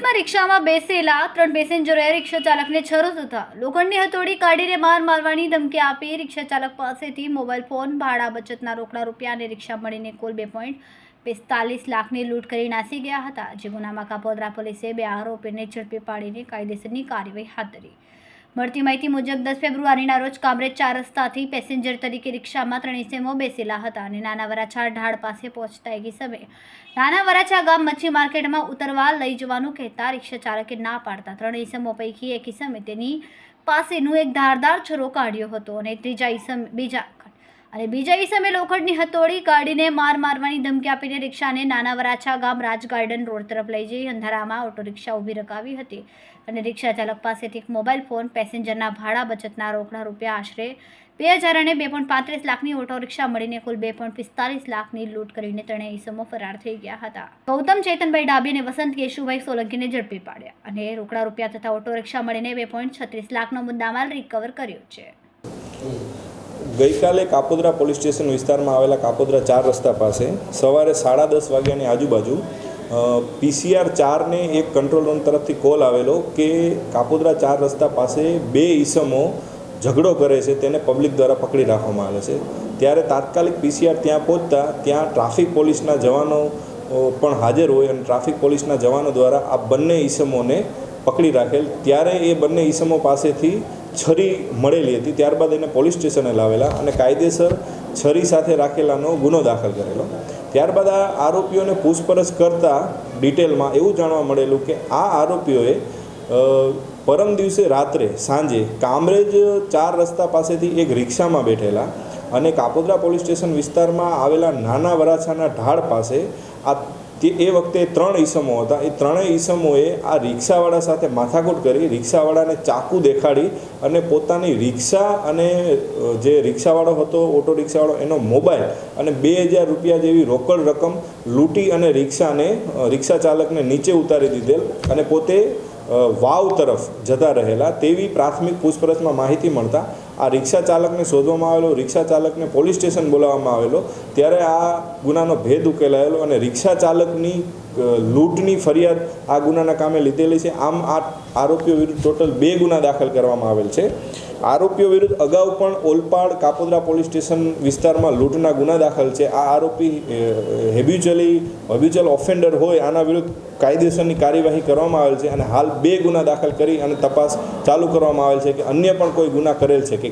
સુરતમાં રિક્ષામાં બેસેલા ત્રણ પેસેન્જરોએ રિક્ષા ચાલકને છરો થતા લોખંડની હથોડી કાઢીને માર મારવાની ધમકી આપી રિક્ષા ચાલક પાસેથી મોબાઈલ ફોન, ભાડા, બચતના રોકડા રૂપિયા અને રિક્ષા મળીને કુલ બે પોઈન્ટ પિસ્તાલીસ લાખની લૂંટ કરી નાસી ગયા હતા. જે ગુનામાં કાપોદરા પોલીસે બે આરોપીને ઝડપી પાડીને કાયદેસરની કાર્યવાહી હાથ ધરી. મળતી માહિતી મુજબ દસ ફેબ્રુઆરીના રોજ કામરેજ ચાર રસ્તાથી પેસેન્જર તરીકે રિક્ષામાં ત્રણ ઇસમો બેસેલા હતા અને નાના વરાછા ઢાળ પાસે પહોંચતા એક સમયે નાના વરાછા ગામ મચ્છી માર્કેટમાં ઉતરવા લઈ જવાનું કહેતા રિક્ષા ચાલકે ના પાડતા ત્રણ ઇસમો પૈકી એક ઇસમે તેની પાસેનું એક ધારદાર છરો કાઢ્યો હતો અને ત્રીજા ઇસમ બીજા અને બીજા ઈસમે લોખંડની હથોડી કાઢીને માર મારવાની ધમકી આપીને રિક્ષાને નાના વરાછા ગામ રાજ ગાર્ડન રોડ તરફ લઈ જઈ અંધારામાં ઓટો રિક્ષા ઊભી રખાવી હતી. અને રિક્ષા ચાલક પાસેથી એક મોબાઈલ ફોન પેસેન્જરના ભાડા બચતના રોકડા રૂપિયા આશરે બે હજાર અને બે પોઈન્ટ પાંત્રીસ લાખની ઓટો રિક્ષા મળીને કુલ બે પોઈન્ટ પિસ્તાલીસ લાખની લૂંટ કરીને ત્રણેય ઈસમો ફરાર થઈ ગયા હતા. ગૌતમ ચેતનભાઈ ડાબી અને વસંત કેશુભાઈ સોલંકીને ઝડપી પાડ્યા અને રોકડા રૂપિયા તથા ઓટો રિક્ષા મળીને બે પોઈન્ટ છત્રીસ લાખનો મુદ્દામાલ રિકવર કર્યો છે. ગઈકાલે કાપોદ્રા પોલીસ સ્ટેશન વિસ્તારમાં આવેલા કાપોદ્રા ચાર રસ્તા પાસે સવારે સાડા દસ વાગ્યાની આજુબાજુ પીસીઆર ચારને એક કંટ્રોલ રૂમ તરફથી કોલ આવેલો કે કાપોદ્રા ચાર રસ્તા પાસે બે ઈસમો ઝઘડો કરે છે તેને પબ્લિક દ્વારા પકડી રાખવામાં આવે છે. ત્યારે તાત્કાલિક પીસીઆર ત્યાં પહોંચતા, ત્યાં ટ્રાફિક પોલીસના જવાનો પણ હાજર હોય અને ટ્રાફિક પોલીસના જવાનો દ્વારા આ બંને ઈસમોને પકડી રાખેલ. ત્યારે એ બંને ઈસમો પાસેથી છરી મળેલી હતી. ત્યારબાદ એને પોલીસ સ્ટેશને લાવેલા અને કાયદેસર છરી સાથે રાખેલાનો ગુનો દાખલ કરેલો. ત્યારબાદ આ આરોપીઓને પૂછપરછ કરતાં ડિટેલમાં એવું જાણવા મળેલું કે આ આરોપીઓએ પરમ દિવસે રાત્રે સાંજે કામરેજ ચાર રસ્તા પાસેથી એક રિક્ષામાં બેઠેલા અને કાપોદ્રા પોલીસ સ્ટેશન વિસ્તારમાં આવેલા નાના વરાછાના ઢાળ પાસે આ તે એ વખતે ત્રણ ઈસમો હતા. એ ત્રણેય ઈસમોએ આ રિક્ષાવાળા સાથે માથાકૂટ કરી, રિક્ષાવાળાને ચાકુ દેખાડી અને પોતાની રિક્ષા અને જે રિક્ષાવાળો હતો, ઓટો રિક્ષાવાળો, એનો મોબાઈલ અને બે હજાર રૂપિયા જેવી રોકડ રકમ લૂંટી અને રિક્ષાને રિક્ષા ચાલકને નીચે ઉતારી દીધેલ અને પોતે વાવ તરફ જતા રહેલા. તેવી પ્રાથમિક પૂછપરછમાં માહિતી મળતા આ રિક્ષા ચાલકને શોધવામાં આવેલો, રિક્ષા ચાલકને પોલીસ સ્ટેશન બોલાવવામાં આવેલો, ત્યારે આ ગુનાનો ભેદ ઉકેલાયેલો અને રિક્ષા ચાલકની લૂંટની ફરિયાદ આ ગુનાના કામે લીધેલી છે. આમ આ આરોપીઓ વિરુદ્ધ ટોટલ બે ગુના દાખલ કરવામાં આવેલ છે. આરોપીઓ વિરુદ્ધ અગાઉ પણ ઓલપાડ કાપોદરા પોલીસ સ્ટેશન વિસ્તારમાં લૂંટના ગુના દાખલ છે. આ આરોપી હેબ્યુચલી હેબ્યુચલ ઓફેન્ડર હોય, આના વિરુદ્ધ કાયદેસરની કાર્યવાહી કરવામાં આવેલ છે અને હાલ બે ગુના દાખલ કરી અને તપાસ ચાલુ કરવામાં આવેલ છે કે અન્ય પણ કોઈ ગુના કરેલ છે કે